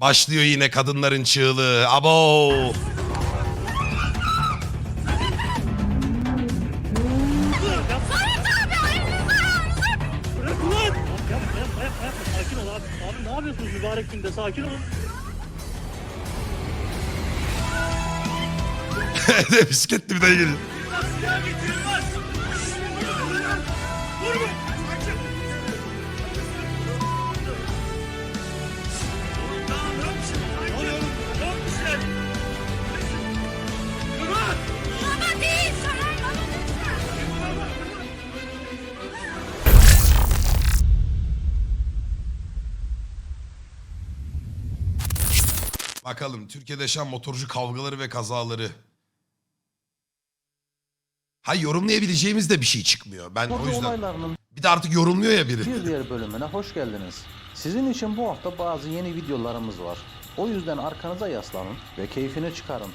Başlıyor yine kadınların çığlığı. Abo. Mübarek günde? Sakin olun. Bisikletli bir dayı geliyor. Bakalım Türkiye'de yaşanan motorcu kavgaları ve kazaları. Ha yorumlayabileceğimiz de bir şey çıkmıyor. Ben o Motor yüzden. olaylarının Bir de artık yorumluyor ya biri. bir diğer bölümüne hoş geldiniz. Sizin için bu hafta bazı yeni videolarımız var. O yüzden arkanıza yaslanın ve keyfini çıkarın.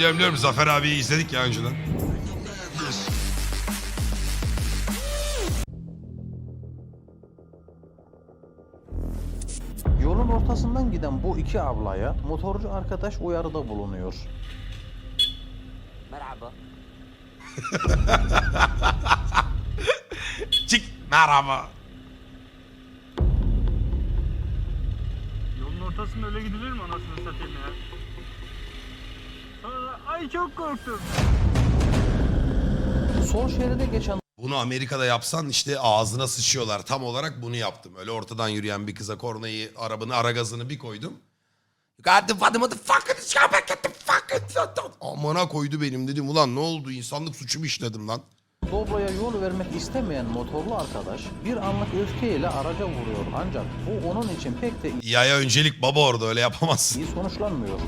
Biliyorum biliyorum Zafer abiyi izledik ya önceden. Yolun ortasından giden bu iki ablaya motorcu arkadaş uyarıda bulunuyor. Merhaba. Çık merhaba. Yolun ortasında öyle gidilir mi anasını satayım ya? Ay çok korktum. Sol şeride geçen Bunu Amerika'da yapsan işte ağzına sıçıyorlar. Tam olarak bunu yaptım. Öyle ortadan yürüyen bir kıza kornayı, arabanın ara gazını bir koydum. God the fucking motherfucker, şabak get the fucking... Amına koydu benim dedim. Ulan ne oldu? İnsanlık suçu mu işledim lan? Doblo'ya yol vermek istemeyen motorlu arkadaş bir anlık öfkeyle araca vuruyor ancak bu onun için pek de Yaya öncelik baba orada öyle yapamazsın. iyi sonuçlanmıyor.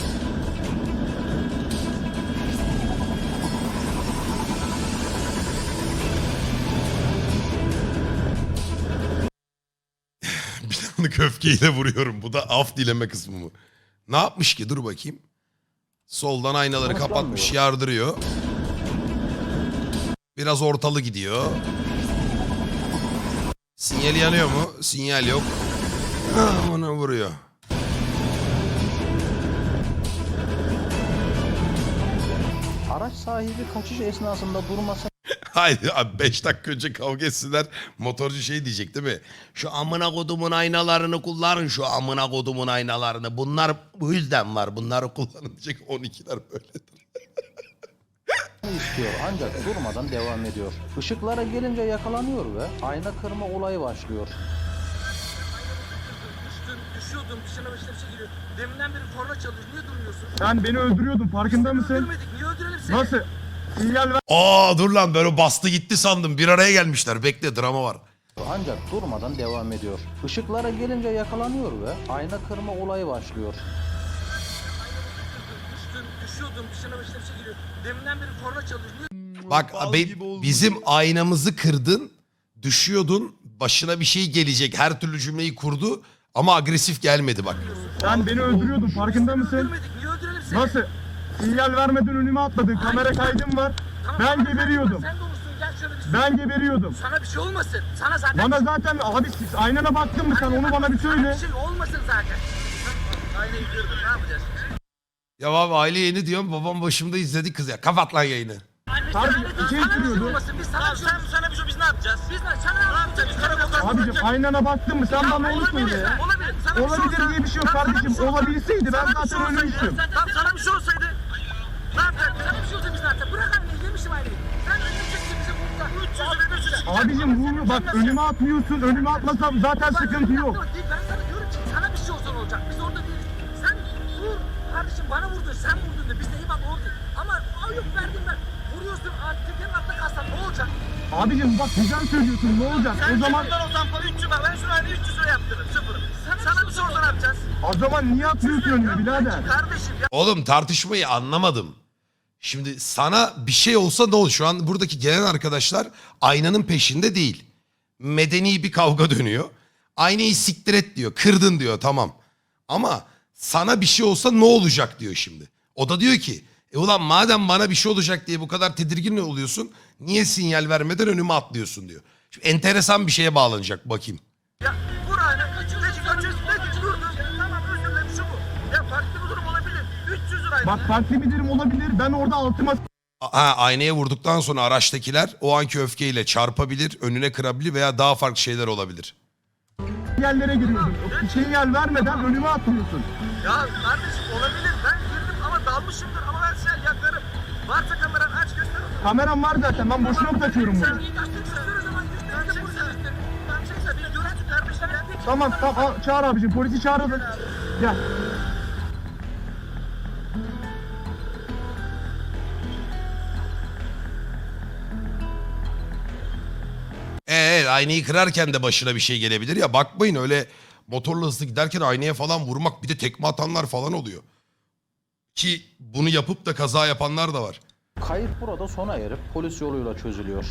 Anlık öfkeyle vuruyorum. Bu da af dileme kısmı mı? Ne yapmış ki? Dur bakayım. Soldan aynaları kapatmış, yardırıyor. Biraz ortalı gidiyor. Sinyal yanıyor mu? Sinyal yok. Ah, Ona vuruyor. Araç sahibi kaçış esnasında durmasına Haydi abi 5 dakika önce kavga etsinler. Motorcu şey diyecek değil mi? Şu amına kodumun aynalarını kullanın şu amına kodumun aynalarını. Bunlar bu yüzden var. Bunları kullanın diyecek. 12'ler böyledir. istiyor ancak durmadan devam ediyor. Işıklara gelince yakalanıyor ve ayna kırma olayı başlıyor. Düştün, düşüyordun, dışına başına bir şey geliyor. Deminden beri korna çalıyor. Niye durmuyorsun? Sen beni öldürüyordun farkında mısın? Öldürmedik. Niye öldürelim seni? Nasıl? Sinyal ver. Aa dur lan böyle bastı gitti sandım. Bir araya gelmişler. Bekle drama var. Ancak durmadan devam ediyor. Işıklara gelince yakalanıyor ve ayna kırma olayı başlıyor. Düştün, düşüyordun, dışına başına bir şey geliyor. Deminden beri korna çalıyor. Niye Bak be- bizim aynamızı kırdın. Düşüyordun. Başına bir şey gelecek. Her türlü cümleyi kurdu. Ama agresif gelmedi bak. Sen beni öldürüyordun farkında mısın? öldürmedik? Niye öldürelim seni? Nasıl? Sinyal vermeden önüme atladın. Kamera kaydım var. Tamam, Ben tamam, geberiyordum. Sen de olursun. Gel şöyle bir Ben geberiyordum. Sana bir şey olmasın. Sana zaten... Bana zaten abi siz aynana baktın mı sen onu bana bir Sana söyle. bir şey olmasın zaten. Aynayı kırdın. Ne yapacağız? Ya abi aile yayını diyorum. Babam başımda izledi kız ya. Kapat lan yayını. Sana şey sürüyordu. olmasın. Biz sana bir şey Sana bir şey biz ne yapacağız? Biz ne? Sana ne yapacağız? Biz karakolda... Abicim aynana baktın mı sen bana onu söyle ya. Olabilir. Sana bir şey Olabilir diye bir şey yok Tamam, sana kardeşim. şey Olabilseydi ben Sana şey zaten ölmüştüm. Tamam sana bir şey olsaydı. Vur bak önüme atmıyorsun. Önüme atmasam zaten sıkıntı yok. Ben sana diyorum ki sana bir şey olsa ne olacak? Biz orada değiliz. Sen vur. Kardeşim bana vurdun sen vurdun de biz de eyvallah orada. Ama ay yok verdim ben. Vuruyorsun tekerin altına kalsan ne olacak? Abicim bak güzel söylüyorsun ne olacak? Sen O zaman o tamponu 300 bak ben şunu aynı 300 lira yaptırırım sıfır. Sana, sana bir şey olsa ne yapacağız? o zaman niye atmıyorsun önüme birader? Kardeşim ya. Oğlum tartışmayı anlamadım. Şimdi sana bir şey olsa ne olur? Şu an buradaki gelen arkadaşlar aynanın peşinde değil. Medeni bir kavga dönüyor. Aynayı siktir et diyor. Kırdın diyor tamam. Ama sana bir şey olsa ne olacak diyor şimdi. O da diyor ki e ulan madem bana bir şey olacak diye bu kadar tedirgin oluyorsun. Niye sinyal vermeden önüme atlıyorsun diyor. Şimdi enteresan bir şeye bağlanacak bakayım. Ya vur aynen. Peki kaçıyorsun. Peki durdun. Tamam özür dilerim şu bu. Ya farklı bir durum olabilir. 300 liraydı. Bak farklı bir durum olabilir. Ben orada altıma Ha, aynaya vurduktan sonra araçtakiler o anki öfkeyle çarpabilir, önüne kırabilir veya daha farklı şeyler olabilir. yerlere giriyordum. Sinyal vermeden önüme atlıyorsun. Ya kardeşim olabilir. Ben girdim ama dalmışımdır. Ama ben size yakarım. Varsa kameran aç göster o zaman. Kameram var zaten. Ben boşuna mı taşıyorum bunu? İyi o zaman. Göster. Tamam çekse bir görüntü kardeşim. ya. Tamam çağır abicim. Polisi çağıralım. Gel. Aynayı kırarken de başına bir şey gelebilir ya bakmayın öyle motorla hızlı giderken aynaya falan vurmak bir de tekme atanlar falan oluyor. Ki bunu yapıp da kaza yapanlar da var. Kayıp burada sona erip polis yoluyla çözülüyor.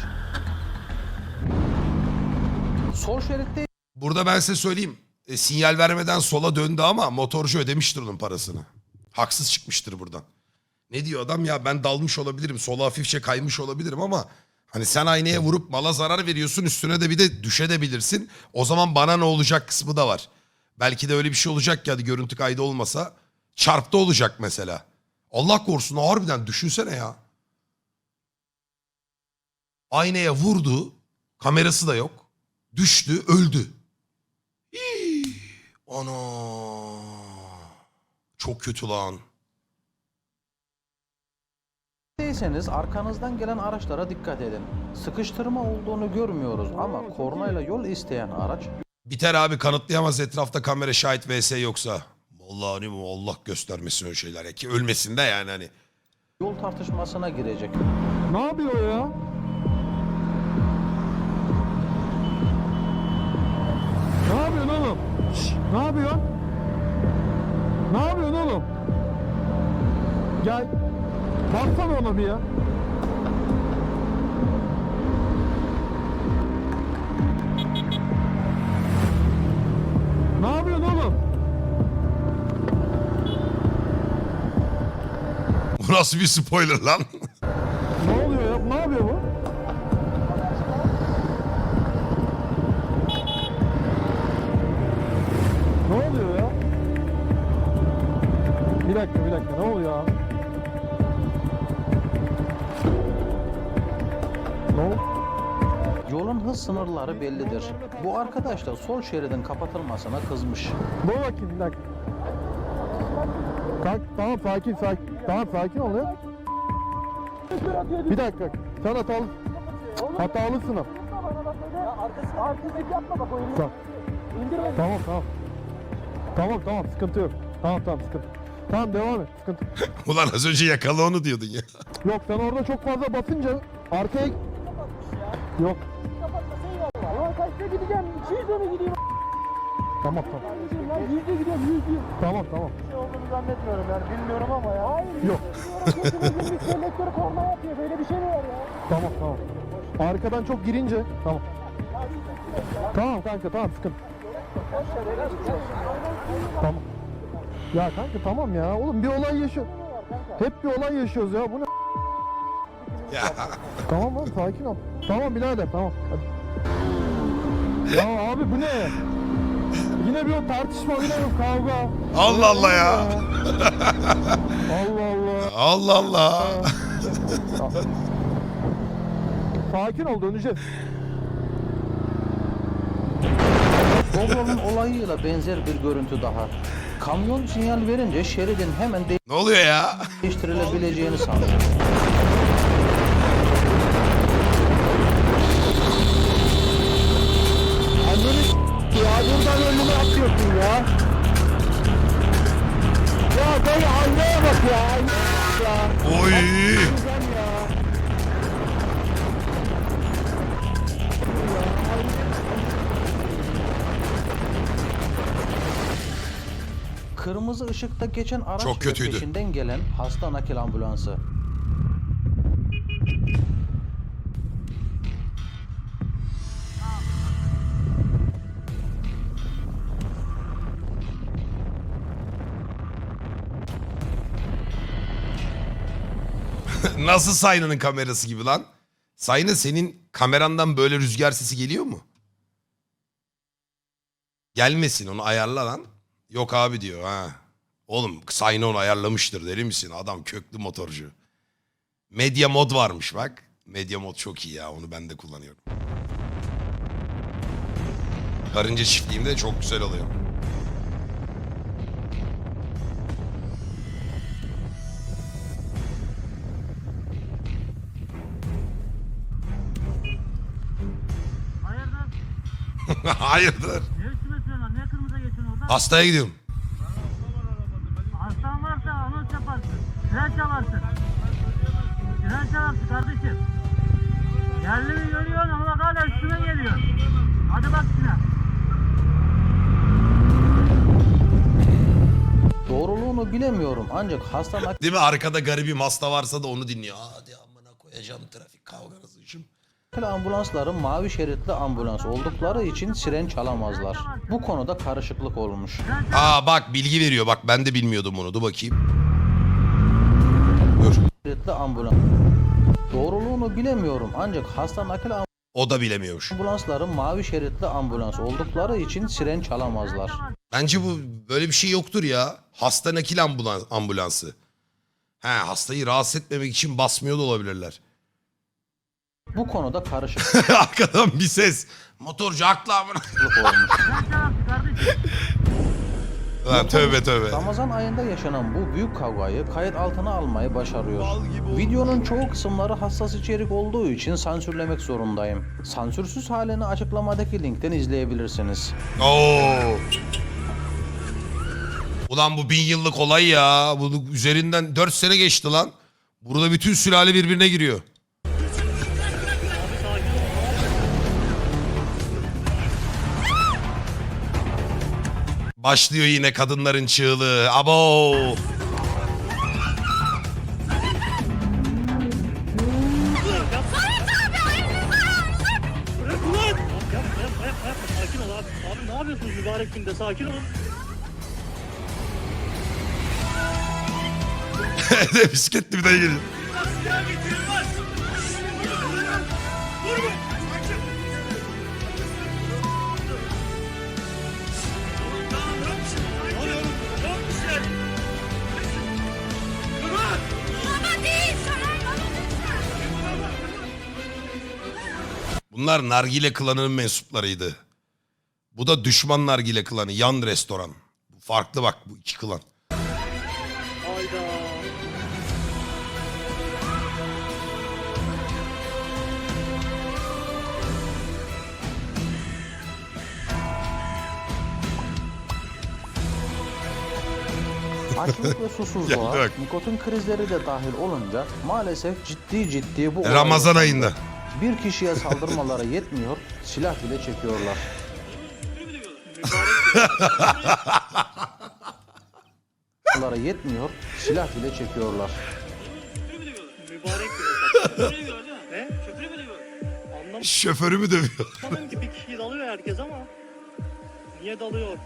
Sol şeritte Burada ben size söyleyeyim e, sinyal vermeden sola döndü ama motorcu ödemiştir onun parasını. Haksız çıkmıştır buradan. Ne diyor adam ya ben dalmış olabilirim sola hafifçe kaymış olabilirim ama hani sen aynaya vurup mala zarar veriyorsun üstüne de bir de düşebilirsin. O zaman bana ne olacak kısmı da var. Belki de öyle bir şey olacak ki hadi görüntü kaydı olmasa çarptı olacak mesela. Allah korusun harbiden düşünsene ya. Aynaya vurdu kamerası da yok düştü öldü. Hii, Ana. Çok kötü lan. Değilseniz arkanızdan gelen araçlara dikkat edin. Sıkıştırma olduğunu görmüyoruz ama kornayla yol isteyen araç Biter abi kanıtlayamaz etrafta kamera şahit vs yoksa. Vallahi hani Allah göstermesin öyle şeyler ya ki ölmesin de yani hani. yol tartışmasına girecek. Ne yapıyor ya? Ne yapıyorsun oğlum? Şşş, ne yapıyorsun? Ne yapıyorsun oğlum? Gel. Baksana ona bir ya. Ne yapıyorsun oğlum? Bu nasıl bir spoiler lan? Ne oluyor ya? Ne yapıyor bu? Ne oluyor ya? Bir dakika bir dakika ne oluyor abi? Oldu? Yolun hız sınırları bellidir. Bu arkadaş da sol şeridin kapatılmasına kızmış. Dur bakayım bir dakika. Kalk, tamam sakin sakin. Tamam sakin ol ya. Bir dakika. Sen hatalı. Hatalısın o. Tamam. Tamam tamam. Tamam tamam sıkıntı yok. Tamam tamam sıkıntı. Tamam devam et sıkıntı. Ulan az önce yakala onu diyordun ya. Yok sen orada çok fazla basınca arkaya... Yok. kaçta gideceğim? 200'e mi gideyim? Tamam tamam. Ben 100'e gidiyorum 100 Tamam tamam. şey olduğunu zannetmiyorum yani bilmiyorum ama ya. Hayır. Yok. bir selektör korna yapıyor böyle bir şey mi var ya? Tamam tamam. Arkadan çok girince tamam. Tamam kanka tamam sıkıntı. Tamam. Ya kanka tamam ya. Oğlum bir olay yaşıyor. Hep bir olay yaşıyoruz ya. Bu ne? Ya. Tamam oğlum sakin ol. Tamam birader tamam. Hadi. Ya abi bu ne? Yine bir o tartışma yine bir kavga. Allah Allah ya. Allah Allah. Allah Allah. Sakin ol döneceğiz. Doblo'nun olayıyla benzer bir görüntü daha. Kamyon sinyal verince şeridin hemen Ne oluyor ya? değiştirilebileceğini sanıyor. Buradan önüme atıyorsun ya. Ya dayı anneye bak ya. Oy. Ya. Kırmızı ışıkta geçen araç Çok ve kötüydü. peşinden gelen hasta nakil ambulansı. Nasıl Sayna'nın kamerası gibi lan? Sayna senin kamerandan böyle rüzgar sesi geliyor mu? Gelmesin onu ayarla lan. Yok abi diyor ha. Oğlum Sayna onu ayarlamıştır deli misin? Adam köklü motorcu. Medya mod varmış bak. Medya mod çok iyi ya onu ben de kullanıyorum. Karınca çiftliğimde çok güzel oluyor. Hayırdır? Ne üstüme sürüyorsun? Ne kırmızı geçiyorsun orada? Hastaya gidiyorum. Hastan varsa anons yaparsın. Fren çalarsın. Fren çalarsın kardeşim. Yerli mi görüyorsun ama bak hala üstüme geliyor. Hadi bak Sinan. Doğruluğunu bilemiyorum ancak hasta Değil mi? Arkada garibim hasta varsa da onu dinliyor. Hadi amına koyacağım trafik kavganızı şimdi. Ambulansları mavi şeritli ambulans oldukları için siren çalamazlar. Bu konuda karışıklık olmuş. Aa bak bilgi veriyor. Bak ben de bilmiyordum bunu. Dur bakayım. Dur. Şeritli ambulans. Doğruluğunu bilemiyorum ancak hasta nakil O da bilemiyormuş. ambulansları mavi şeritli ambulans oldukları için siren çalamazlar. Bence bu böyle bir şey yoktur ya. Hasta nakil ambulans, ambulansı. He hastayı rahatsız etmemek için basmıyor da olabilirler. Bu konuda karışıklık Arkadan bir ses. Motorcu haklı amına. olmuş. Lan tövbe tövbe. Ramazan ayında yaşanan bu büyük kavgayı kayıt altına almayı başarıyor. Videonun çoğu kısımları hassas içerik olduğu için sansürlemek zorundayım. Sansürsüz halini açıklamadaki linkten izleyebilirsiniz. Oo. Ulan bu bin yıllık olay ya. Bunun üzerinden 4 sene geçti lan. Burada bütün sülale birbirine giriyor. Başlıyor yine kadınların çığlığı. Abo. Yapıyorsunuz mübarek günde? Sakin olun. Bisikletli bir dayı geliyor. Baba Bunlar Nargile klanının mensuplarıydı. Bu da düşman Nargile klanı. Yan restoran. Bu Farklı bak bu iki klan. Hayda. Açlık ve susuzluğa, nikotin krizleri de dahil olunca maalesef ciddi ciddi bu Ramazan olaylar- ayında. Bir kişiye saldırmalara yetmiyor, silah bile çekiyorlar. Lara yetmiyor, silah bile çekiyorlar. Mübarek ne? Şoförü mü diyor? Anlamadım Şoförümü dövüyor. ki bir kişiyi dalıyor herkes ama. Niye dalıyor?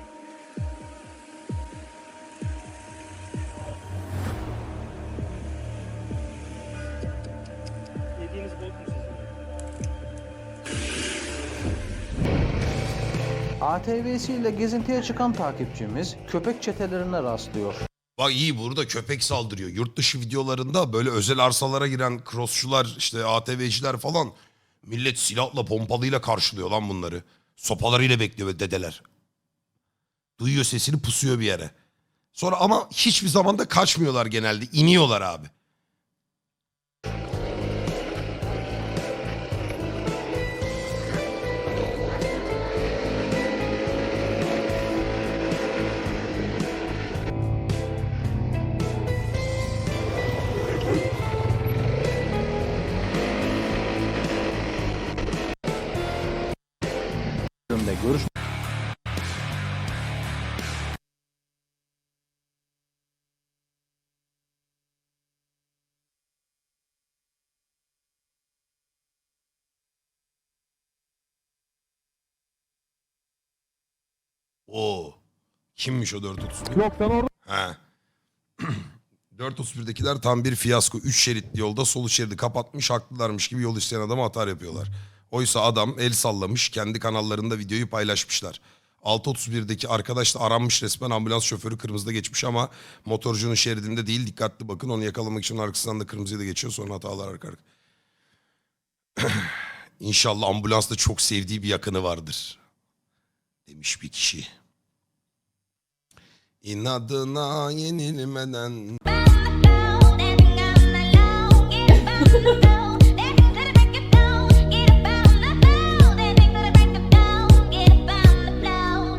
ATV'siyle gezintiye çıkan takipçimiz köpek çetelerine rastlıyor. Bak iyi burada köpek saldırıyor. Yurt dışı videolarında böyle özel arsalara giren crossçular işte ATV'ciler falan millet silahla pompalıyla karşılıyor lan bunları. Sopalarıyla bekliyor dedeler. Duyuyor sesini pusuyor bir yere. Sonra ama hiçbir zaman da kaçmıyorlar genelde. iniyorlar abi. Görüş Oo. Kimmiş o 431? Yok sen orada Ha. 4.31'dekiler tam bir fiyasko. 3 şeritli yolda sol şeridi kapatmış haklılarmış gibi yol isteyen adama atar yapıyorlar. Oysa adam el sallamış kendi kanallarında videoyu paylaşmışlar. 6.31'deki arkadaş da aranmış resmen ambulans şoförü kırmızıda geçmiş ama motorcunun şeridinde değil dikkatli bakın onu yakalamak için arkasından da kırmızıya da geçiyor sonra hatalar arka arka. İnşallah ambulansta çok sevdiği bir yakını vardır demiş bir kişi. İnadına yenilmeden